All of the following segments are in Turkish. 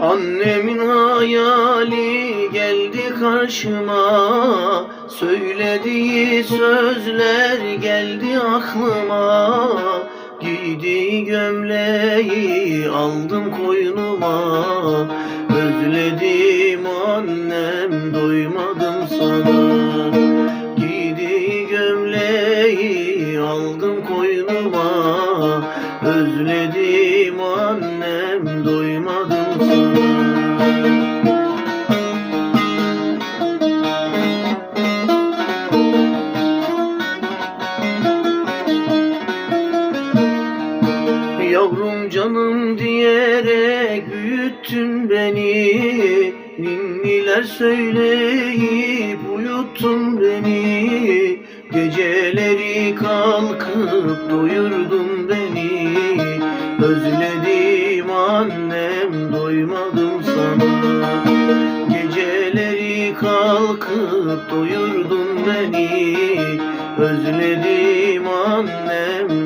Annemin hayali geldi karşıma. Söylediği sözler geldi aklıma. Giydiği gömleği aldım koynuma. Özledim annem doymadım sana. Giydiği gömleği aldım koynuma. Özledim annem Yavrum canım diyerek büyüttün beni. Ninniler söyleyip uyuttun beni. Geceleri kalkıp doyurdun beni. Özledim annem doymadım sana. Geceleri kalkıp doyurdun beni. Özledim annem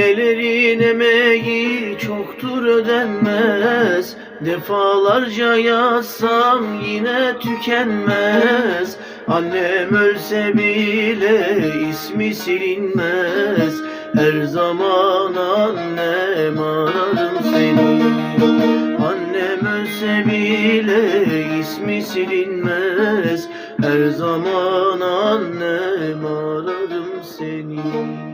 Annelerin emeği çoktur ödenmez. Defalarca yazsam yine tükenmez. Annem ölse bile ismi silinmez. Her zaman annem ararım seni. Annem ölse bile ismi silinmez. Her zaman annem ararım seni